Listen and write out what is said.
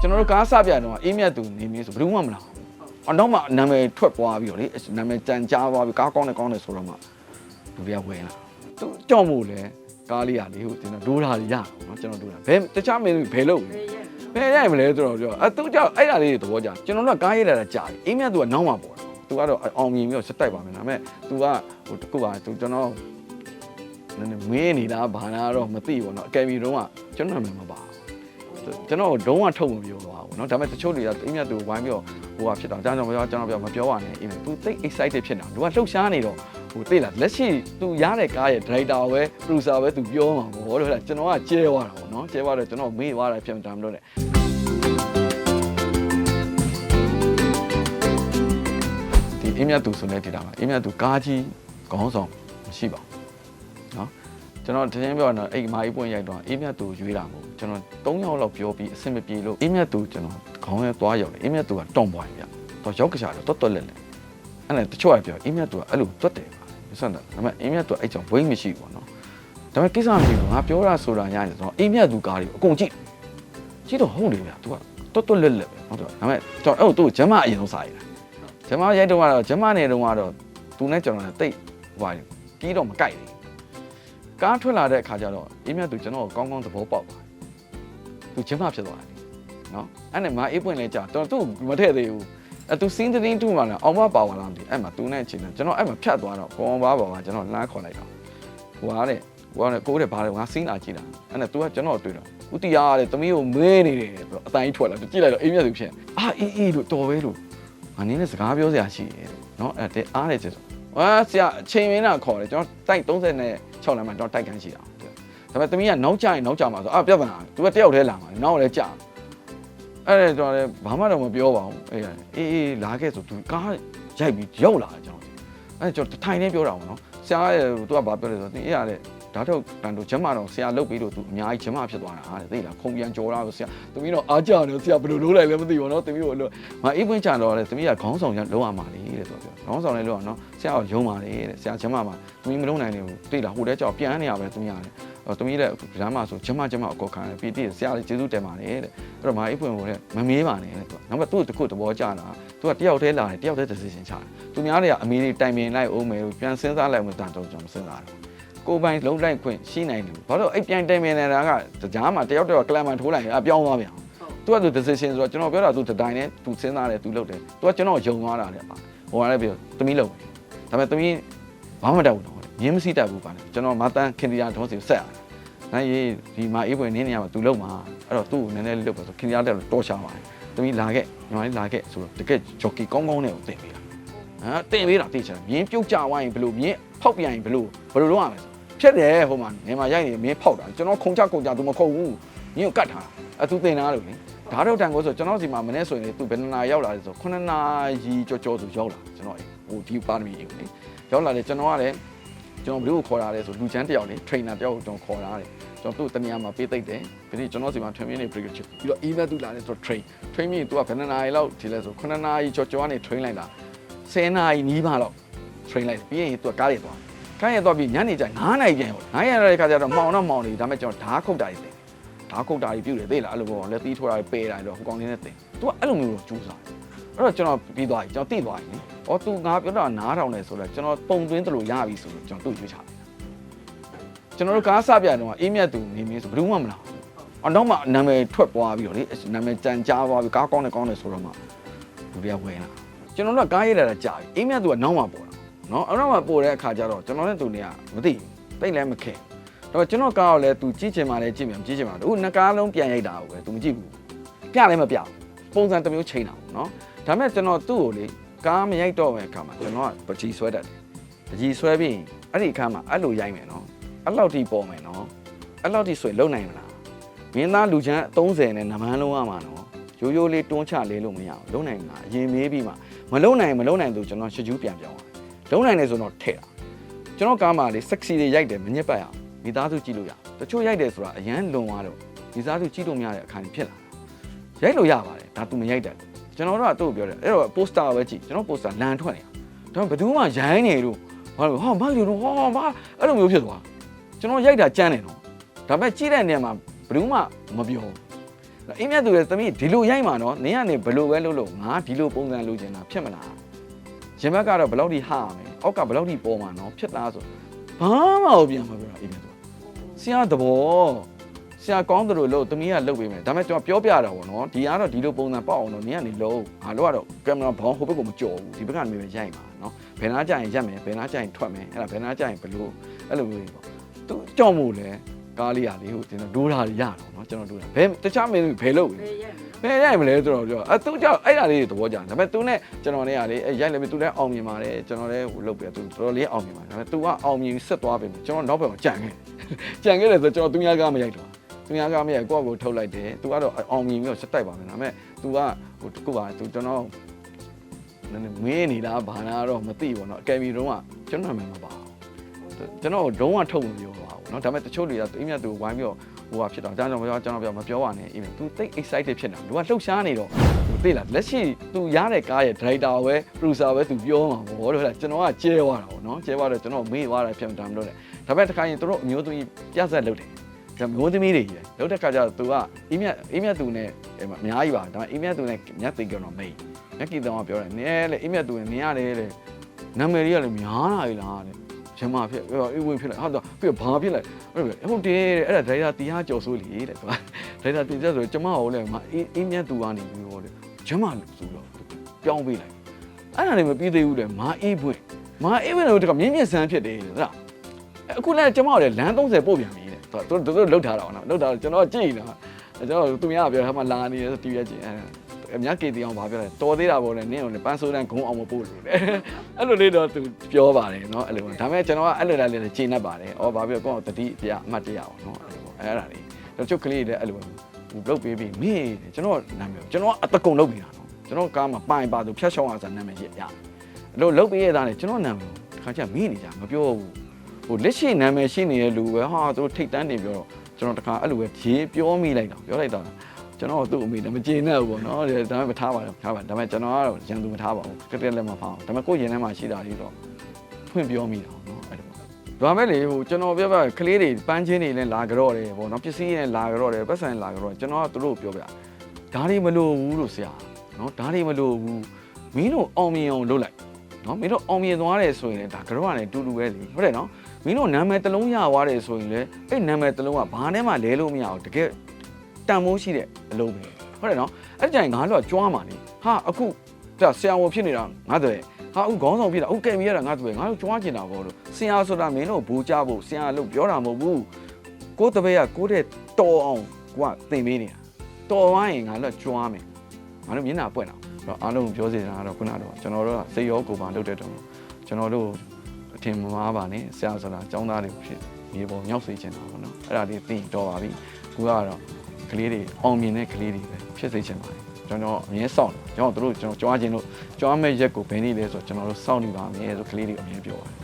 ကျွန်တော်တို့ကားစပြတော့အေးမြတ်သူနေမင်းဆိုဘယ်သူမှမလားအတော့မှနာမည်ထွက်သွားပြီးတော့လေနာမည်ကြံကြားသွားပြီးကားကောင်းတယ်ကောင်းတယ်ဆိုတော့မှလူတွေကဝင်လာသူကြောက်မို့လဲကားလေးရလေဟုတ်ကျွန်တော်ဒိုးတာလေးရအောင်နော်ကျွန်တော်ဒိုးတာဘယ်တခြားမင်းဘယ်လို့ဘယ်ရိုက်မလဲဆိုတော့ပြောအဲသူကြောက်အဲ့ဒါလေးတွေသဘောကျကျွန်တော်တို့ကကားရိုက်လာတာကြာပြီအေးမြတ်သူကနောက်မှပေါ်တာသူကတော့အောင်မြင်ပြီးတော့စက်တိုက်ပါမယ်ဒါပေမဲ့သူကဟိုတခုပါသူကျွန်တော်နည်းနည်းမင်းနေတာဘာနာတော့မသိဘူးเนาะအကယ်ပြီးတော့ကကျွန်တော်နာမည်မပါဘူး ကျွန်တော်ဒုံးကထုတ်မပြောသွားဘူးเนาะဒါပေမဲ့တချို့တွေကအိမ်မြတ်သူဝိုင်းပြီးတော့ဟိုဟာဖြစ်တော့အကြောင်းကြောင့်မပြောအကြောင်းကြောင့်မပြောပါနဲ့အိမ်မြတ်သူသိ excited ဖြစ်နေတာသူကလှုပ်ရှားနေတော့ဟိုသိလားလက်ရှိသူရတဲ့ကားရဲ့ director ပဲ producer ပဲသူပြောမှာပေါ့လို့ကျွန်တော်ကကျဲသွားတာပေါ့เนาะကျဲသွားတော့ကျွန်တော်မေ့သွားတာဖြစ်မှတာမလို့နဲ့ဒီအိမ်မြတ်သူဆိုနေတည်တာပါအိမ်မြတ်သူကားကြီးခေါင်းဆောင်မရှိပါဘူးเนาะ ကျွန်တော်တင်းပြောတော့အိမ်မာကြီးပွင့်ရိုက်တော့အေးမြတ်သူရွေးတာမဟုတ်ဘူးကျွန်တော်၃ယောက်လောက်ပြောပြီးအဆင်မပြေလို့အေးမြတ်သူကျွန်တော်ခေါင်းရဲသွားရောက်တယ်အေးမြတ်သူကတွန်ပွိုင်းပြတော့ရောက်ကြချာတော့တွတ်တွတ်လက်လက်အဲ့ဒါတချို့ကပြောအေးမြတ်သူကအဲ့လိုတွတ်တယ်ပါဆန်တယ်ဒါပေမဲ့အေးမြတ်သူကအဲ့ကြောင့်ဘိန်းမရှိဘူးပေါ့နော်ဒါပေမဲ့ကိစ္စမရှိဘူးငါပြောတာဆိုတာရရင်ဆိုတော့အေးမြတ်သူကားတွေအကုန်ကြည့်ကြည့်တော့ဟုတ်တယ်ဗျာ तू ကတွတ်တွတ်လက်လက်ပဲဟုတ်တယ်ဒါပေမဲ့ကျွန်တော်အဲ့သူ့ဂျမအရင်ဆုံးစားရတာဂျမရိုက်တော့ကတော့ဂျမနေတော့ကတော့သူနဲ့ကျွန်တော်နဲ့တိတ်ဟိုကြီးတော့မကြိုက်ဘူး ကားထွက်လာတဲ့အခါကျတော့အေးမြတ်သူကျွန်တော်ကိုကောင်းကောင်းသဘောပေါက်သွားတယ်။သူချင်းမဖြစ်သွားတယ်။နော်။အဲ့နဲ့မအေးပွင့်လဲကြာတော်သူ့မထည့်သေးဘူး။အဲသူစင်းတင်းတူမှလည်းအောင်မပါဝါလာမသိအဲ့မှာသူနဲ့ချင်းတယ်ကျွန်တော်အဲ့မှာဖြတ်သွားတော့ဘောင်ဘာဘောင်ကကျွန်တော်လှမ်းခေါ်လိုက်တော့ဟိုကတဲ့ဟိုကလည်းကိုတဲ့ဘာလဲငါစင်းလာကြည့်တာအဲ့နဲ့ तू ကကျွန်တော်တွေ့တော့ဦးတီရားတဲ့သမီးကိုမဲနေတယ်ဆိုတော့အတိုင်းထွက်လာကြည့်လိုက်တော့အေးမြတ်သူဖြစ်အာအေးအေးလို့တော်ပဲလို့ငါနင်းနဲ့စကားပြောစရာရှိတယ်နော်အဲ့တဲ့အားတယ်ကျတော့ ဟာဆရာအချိန်မင်းတာခေါ်တယ်ကျွန်တော်တိုက်36နဲ့6လမ်းမှာကျွန်တော်တိုက်ခန်းရှိတာဒါပေမဲ့သမီးကနောက်ကျရင်နောက်ကျမှာဆိုအာပြဿနာသူကတယောက်တည်းလာမှာနောက်လည်းကြာအဲ့ဒါကျွန်တော်လည်းဘာမှတော့မပြောပါဘူးအေးအေးလာခဲ့ဆိုသူကားရိုက်ပြီးရောက်လာတယ်ကျွန်တော်အဲ့ကျွန်တော်ထိုင်နေပြောတာပေါ့နော်ဆရာကသူကဘာပြောလဲဆိုတော့သင်အဲ့ရတဲ့ ဓာတ်ထုတ်တန်တို့ကျမတော့ဆရာလုတ်ပြီးတော့ तू အများကြီးကျမဖြစ်သွားတာတဲ့သိလားခုံပြန်ကြော်လာဆိုဆရာသမီးတော့အားကြတယ်ဆရာဘယ်လိုလုပ်လိုက်လဲမသိဘူးနော်သမီးကိုလို့မအေးပွင့်ချတော့လေသမီးကခေါင်းဆောင်လုံးဝမှာလေတဲ့ဆိုတော့ခေါင်းဆောင်လေးလုံးဝနော်ဆရာကယုံပါလေတဲ့ဆရာကျမမှာသမီးမလုံးနိုင်နေဘူးသိလားဟိုတဲကြောက်ပြန်နေရပဲသမီးရတယ်အော်သမီးတဲ့ဂျမ်းမှာဆိုကျမကျမအကောခံတယ်ပြီးတည်ဆရာလေးကျေးဇူးတင်ပါတယ်တဲ့အဲ့တော့မအေးပွင့်ကိုလည်းမမေးပါနဲ့တဲ့သူကနောက်မှသူ့တခုသဘောကျတာသူကတယောက်တည်းလာတယ်တယောက်တည်း decision ချတယ်သူများတွေကအမေတွေတိုင်ပင်လိုက်အောင်မယ်လို့ပြန်စဉ်းစားလိုက်မှတန်တော့ကျွန်တော်စဉ်းစားတယ် ကိုယ်ပိုင်လုံးလိုက်ခွင့်ရှိနိုင်တယ်ဘာလို့အဲ့ပြန်တိုင်ပင်နေတာကကြားမှာတယောက်တယောက်ကလမ်မန်ထိုးလိုက်ရင်အပြောင်းသွားပြန်သူကသူ decision ဆိုတော့ကျွန်တော်ပြောတာသူတိုင်နဲ့သူစဉ်းစားတယ်သူလုပ်တယ်သူကကျွန်တော်ယုံသွားတာလေပါဟိုကလည်းပြောသမီးလုပ်တယ်ဒါပေမဲ့သမီးဘာမှမတတ်ဘူးတော့ရင်းမစိတတ်ဘူးပါလေကျွန်တော်မတန်းခင်တရားထုံးစီဆက်ရတယ်နိုင်ရေးဒီမှာအေးပွင့်နင်းနေရမှာသူလုပ်မှာအဲ့တော့သူ့ကိုနည်းနည်းလေးလုပ်ပါဆိုခင်တရားတက်လို့တော်ချပါတယ်သမီးလာခဲ့ညီမလေးလာခဲ့ဆိုတော့တကယ်ဂျော်ကီကောင်းကောင်းနဲ့ကိုတင်ပေးတာ ဟမ်တင်ပေးတာသိချင်မြင်းပြုတ်ကြဝိုင်းဘလို့မြင်းဖောက်ပြန်ရင်ဘလို့ဘလို့လုပ်ရမလဲဖြစ်တယ်ဟိုမှာနေမှာရိုက်နေမင်းဖောက်တာကျွန်တော်ခုံချခုံချသူမခုံဘူးမင်းကိုကတ်ထားအသူတင်သားလို့လေဓာတ်ထုတ်တန်ကိုဆိုကျွန်တော်စီမှာမနေ့ဆိုရင်သူဘယ်နှစ်နာရောက်လာလဲဆို9နာရီကြောကြောဆိုရောက်လာကျွန်တော်ဟိုဒီပါရမီကိုလေရောက်လာတယ်ကျွန်တော်ကလည်းကျွန်တော်ဘယ်လိုခေါ်တာလဲဆိုလူချမ်းတယောက်လေ trainer တယောက်ကိုကျွန်တော်ခေါ်တာတယ်ကျွန်တော်သူ့တနေရာမှာပေးသိပ်တယ်ပြီးရင်ကျွန်တော်စီမှာ train နေ break ချပြီးတော့ email သူလာတယ်ဆို train train ပြီးသူကဘယ်နှစ်နာရီလောက်ဒီလဲဆို9နာရီကြောကြောကနေ train လိုက်တာ 10နာရီနီးပါလောက် train လိုက်ပြီးရင်သူကကားရသွားခိုင်းရတော့ပြီးညနေကျ9နိုင်ပြန်ပေါ့9ရတဲ့ခါကျတော့မှောင်တော့မှောင်နေဒါပေမဲ့ကျွန်တော်ဓာတ်ခုတ်တာကြီးတင်ဓာတ်ခုတ်တာကြီးပြုတ်တယ်သိလားအဲ့လိုပေါ့လက်သီးထိုးတာကြီးပေတာကြီးတော့ဟိုကောင်လေးနဲ့တင်။ तू ကအဲ့လိုမျိုးကြိုးစားတယ်။အဲ့တော့ကျွန်တော်ပြီးသွားပြီကျွန်တော်သိသွားပြီ။အော် तू ငါပြောတာနားထောင်နေဆိုတော့ကျွန်တော်ပုံသွင်းတယ်လို့ရပြီဆိုလို့ကျွန်တော်သူ့ရွေးချတယ်။ကျွန်တော်တို့ကားစပြတော့အေးမြတ်သူနေမင်းဆိုဘယ်သူမှမလား။အော်တော့မှနာမည်ထွက်သွားပြီးတော့လေနာမည်ကြံကြားသွားပြီးကားကောင်းတယ်ကောင်းတယ်ဆိုတော့မှလူတွေကဝင်လာ။ ကျွန်တော်တို့ကကားရိုက်လာတာကြာပြီ။အေးမြတ်သူကနောက်မှပေါ်တာနော်အဲ့တော့မှပို့တဲ့အခါကျတော့ကျွန်တော်နဲ့သူနေကမသိဘူးတိတ်လည်းမခင်တော့ကျွန်တော်ကားကိုလည်း तू ကြည့်ချင်မှလည်းကြည့်မြင်ကြည့်ချင်မှအခုနှစ်ကားလုံးပြန်ရိုက်တာကိုပဲ तू မကြည့်ဘူးပြလည်းမပြဘူးပုံစံတစ်မျိုးချိန်တာပေါ့နော်ဒါပေမဲ့ကျွန်တော်သူ့ကိုလေကားမရိုက်တော့မယ့်အခါမှာကျွန်တော်ကပကြီးဆွဲတတ်တယ်ပကြီးဆွဲပြီးရင်အဲ့ဒီအခါမှာအဲ့လိုရိုက်မယ်နော်အဲ့လောက်ထိပေါ်မယ်နော်အဲ့လောက်ထိဆွဲလုံနိုင်မလားမင်းသားလူချမ်း30နဲ့နမန်းလုံးရမှာနော်ရိုးရိုးလေးတွန်းချလေးလို့မရဘူးလုံနိုင်မှာအရင်မေးပြီးမှ မလုံနိုင်မလုံနိုင်သူကျွန်တော်ရှစ်ကျူးပြန်ပြောင်းသွားလုံးနိုင်နေဆိုတော့ထဲ့တာကျွန်တော်ကားမှာလေ sexy တွေရိုက်တယ်မညစ်ပတ်ရအောင်မိသားစုကြည့်လို့ရတချို့ရိုက်တယ်ဆိုတာအရန်လွန်သွားတော့မိသားစုကြည့်လို့မရတဲ့အခါကြီးဖြစ်လာတာရိုက်လို့ရပါတယ်ဒါ तू မရိုက်တယ်ကျွန်တော်တို့ကသူ့ကိုပြောတယ်အဲ့တော့ poster ပဲကြည့်ကျွန်တော် poster လန်ထွက်နေတာဒါပေမဲ့ဘယ်သူမှရိုင်းနေလို့ဘာလို့ဟာမလို့တော့ဟာမအဲ့လိုမျိုးဖြစ်သွားကျွန်တော်ရိုက်တာကြမ်းတယ်နော်ဒါပေမဲ့ကြည့်တဲ့နေရာမှာဘယ်သူမှမပြောဘူး အေးမြတ်သူလည်းသမီးဒီလိုရိုက်မှာနော်နင်းကနေဘယ်လိုပဲလုပ်လို့ငါဒီလိုပုံစံလုပ်ချင်တာဖြစ်မလားရင်ဘက်ကတော့ဘယ်လောက်ထိဟရမယ်အောက်ကဘယ်လောက်ထိပေါ်မှာနော်ဖြစ်လားဆိုဘာမှမပြန်မပြောတာအေးမြတ်သူဆရာသဘောဆရာကောင်းတယ်လို့လို့သမီးကလုပ်ပေးမယ်ဒါပေမဲ့ကျွန်တော်ပြောပြတာပေါ့နော်ဒီကတော့ဒီလိုပုံစံပေါက်အောင်တော့နင်းကနေလုံးငါတို့ကတော့ကင်မရာဘောင်းဟိုဘက်ကမကြော်ဘူးဒီဘက်ကနေပဲရိုက်မှာနော်ဘယ်နာကြရင်ရက်မယ်ဘယ်နာကြရင်ထွက်မယ်အဲ့ဒါဘယ်နာကြရင်ဘယ်လိုအဲ့လိုမျိုးတွေပေါ့သူကြောက်မို့လဲ ကားလေးရလေးဟိုကျွန်တော်ဒိုးတာရတော့နော်ကျွန်တော်ဒိုးတာဘယ်တခြားမင်းဘယ်လုပ်လဲ ဘယ်ရိုက်မလဲဆိုတော့ပြောအဲသူကြောက်အဲ့ဒါလေးတွေသဘောကျတယ်ဒါပေမဲ့သူနဲ့ကျွန်တော်နဲ့ကလေအဲရိုက်လည်းပဲသူလည်းအောင်မြင်ပါတယ်ကျွန်တော်လည်းဟိုလုပ်ပြသူတော်တော်လေးအောင်မြင်ပါတယ်ဒါပေမဲ့သူကအောင်မြင်ဆက်သွားပြီကျွန်တော်နောက်ဘက်မှာကြံခဲ့ကြံခဲ့တယ်ဆိုကျွန်တော်သူများကားမရိုက်တော့သူများကားမရိုက်ကိုယ့်အကိုထုတ်လိုက်တယ်သူကတော့အောင်မြင်ပြီးတော့ဆက်တိုက်ပါမယ်ဒါပေမဲ့သူကဟိုတကူပါသူကျွန်တော်နည်းနည်းမင်းနေလားဘာနာတော့မသိဘူးเนาะအကယ်ပြီးတော့ကကျွန်တော်နာမည်မပါဘူးကျွန်တော်ဒုံးကထုတ်မပြော နော်ဒါပေမဲ့တချို့တွေကသူအိမ်မြတ်သူဝိုင်းပြီးတော့ဟိုဟာဖြစ်တော့ကျွန်တော်ကျွန်တော်ပြောမပြောပါနဲ့အိမ်မြတ် तू တိတ် excited ဖြစ်နေတာ तू ကလှုပ်ရှားနေတော့သိလားလက်ရှိ तू ရတဲ့ကားရဲ့ driver ပဲ producer ပဲ तू ပြောမှာပေါ့လို့ဟဲ့ကျွန်တော်ကကျဲသွားတာပေါ့နော်ကျဲသွားတော့ကျွန်တော်မေ့သွားတာဖြစ်မှဒါမလို့လေဒါပေမဲ့တခါရင်သူတို့အမျိုးသမီးပြဆက်လုပ်တယ်ဒါမျိုးသမီးတွေကြီးတယ်လုပ်တဲ့ခါကျတော့ तू ကအိမ်မြတ်အိမ်မြတ် तू နဲ့အများကြီးပါဒါပေမဲ့အိမ်မြတ် तू နဲ့မြတ်သိကတော့မိတ်မြတ်ကီတောင်ကပြောတယ်နည်းလေအိမ်မြတ် तू နဲ့နင်းရတယ်လေနာမည်တွေကလည်းများလာပြီလားတဲ့ ကျမဖြစ်ပြီးတော့အေးဝင်ဖြစ်လိုက်ဟာတော့ပြီးတော့ဘာဖြစ်လိုက်အဲ့လိုဟုတ်တယ်အဲ့ဒါဒရိုက်တာတရားကြော်ဆိုးလေတဲ့သူကဒရိုက်တာတင်ကြဆိုကျမဟိုလေမအေးအေးမြတ် तू ကနေပြီးတော့လေကျမလို့ဆိုတော့ပြောင်းပေးလိုက်အဲ့ဒါလည်းမပြီးသေးဘူးလေမာအေးပွင့်မာအေးပွင့်တော့တကမြင့်မြင့်ဆန်းဖြစ်တယ်တဲ့ဟုတ်လားအခုလည်းကျမတို့လည်းလမ်း30ပို့ပြန်ပြီတဲ့သူတို့တို့လောက်ထားတာပေါ့နော်လောက်ထားတော့ကျွန်တော်ကြည့်နေတာကျွန်တော်သူများကပြောထားမှလာနေတယ်တီးရကြည့်အဲ အများကေတီအောင်ဘာပြောလဲတော်သေးတာပေါ့လေနင်းကိုလည်းပန်းဆိုးတန်းဂုံအောင်မပို့လို့လေအဲ့လိုလေးတော့သူပြောပါတယ်เนาะအဲ့လိုဒါပေမဲ့ကျွန်တော်ကအဲ့လိုလေးလေးချိန်နေပါတယ်ဩဘာပြောကောတတိပြအမှတ်တရအောင်เนาะအဲ့ဒါလေးတော့ချုပ်ကလေးတွေလည်းအဲ့လိုဟိုလုတ်ပေးပြီးမေးတယ်ကျွန်တော်နာမည်ကျွန်တော်အတကုံလုတ်ပြီးတာเนาะကျွန်တော်ကားမှာပိုင်ပါသူဖြတ်ရှောင်းအောင်ဆိုနာမည်ရရတယ်အဲ့လိုလုတ်ပေးရတာလေကျွန်တော်နာမည်တစ်ခါကျမေးနေကြမပြောဘူးဟိုလက်ရှိနာမည်ရှိနေတဲ့လူပဲဟာသူထိတ်တန်းနေပြောတော့ကျွန်တော်တခါအဲ့လိုပဲရေးပြောမိလိုက်တော့ပြောလိုက်တော့ ကျွန်တော်သူ့အမေလည်းမကျေနပ်ဘူးပေါ့နော်ဒါပေမဲ့မထားပါဘူးထားပါဒါပေမဲ့ကျွန်တော်ကတော့ရန်သူမထားပါဘူးကတက်လည်းမဖောင်းဒါပေမဲ့ကိုယ့်ရင်ထဲမှာရှိတာလေးတော့ဖွင့်ပြောမိတာပေါ့နော်အဲ့ဒါဒါမဲ့လေဟိုကျွန်တော်ပြောပြကလေးတွေပန်းချင်းတွေလည်းလာကြတော့တယ်ပေါ့နော်ပစ္စည်းတွေလည်းလာကြတော့တယ်ပတ်စံလာကြတော့ကျွန်တော်ကသူတို့ပြောပြဒါတွေမလို့ဘူးလို့ဆရာနော်ဒါတွေမလို့ဘူးမင်းတို့အောင်မြင်အောင်လုပ်လိုက်နော်မင်းတို့အောင်မြင်သွားတယ်ဆိုရင်လည်းဒါကြောကနေတူတူပဲလေဟုတ်တယ်နော်မင်းတို့နာမည်တစ်လုံးရသွားတယ်ဆိုရင်လည်းအဲ့နာမည်တစ်လုံးကဘာနဲ့မှလဲလို့မရအောင်တကယ် တန်မိုးရှိတဲ့အလုပ်ပဲဟုတ်တယ်နော်အဲ့ဒီကြရင်ငါတို့ကကြွားမှာလေဟာအခုဒါဆရာဝန်ဖြစ်နေတာငါတို့ရဲ့ဟာအခုခေါင်းဆောင်ဖြစ်တာအခုကဲမီရတာငါတို့ရဲ့ငါတို့ကြွားကျင်တာပေါ့လို့ဆရာဆိုတာမင်းတို့ဘူကြဖို့ဆရာလို့ပြောတာမဟုတ်ဘူးကိုယ်တပည့်ကကိုယ့်တဲ့တော်အောင်ကိုကသင်ပေးနေတာတော်သွားရင်ငါတို့ကကြွားမယ်ငါတို့မျက်နှာပွက်တာတော့အားလုံးပြောစီတာကတော့ခုနကတော့ကျွန်တော်တို့ကစိတ်ရောကိုယ်ပါလုပ်တဲ့တုန်းကျွန်တော်တို့အထင်မမှားပါနဲ့ဆရာဆိုတာចောင်းသားတွေဖြစ်မြေပေါ်ညောက်စေချင်တာပေါ့နော်အဲ့ဒါလေးသိတော်ပါပြီခုကတော့ ကလေးတွေအောင်မြင်တဲ့ကလေးတွေပဲဖြစ်စေချင်ပါတယ်ကျွန်တော်အမြဲစောင့်တယ်ကျွန်တော်တို့ကျွန်တော်ကြွားခြင်းလို့ကြွားမဲ့ရက်ကိုဘယ်နည်းလဲဆိုတော့ကျွန်တော်တို့စောင့်နေပါမယ်ဆိုကလေးတွေအမြဲပြောပါတယ်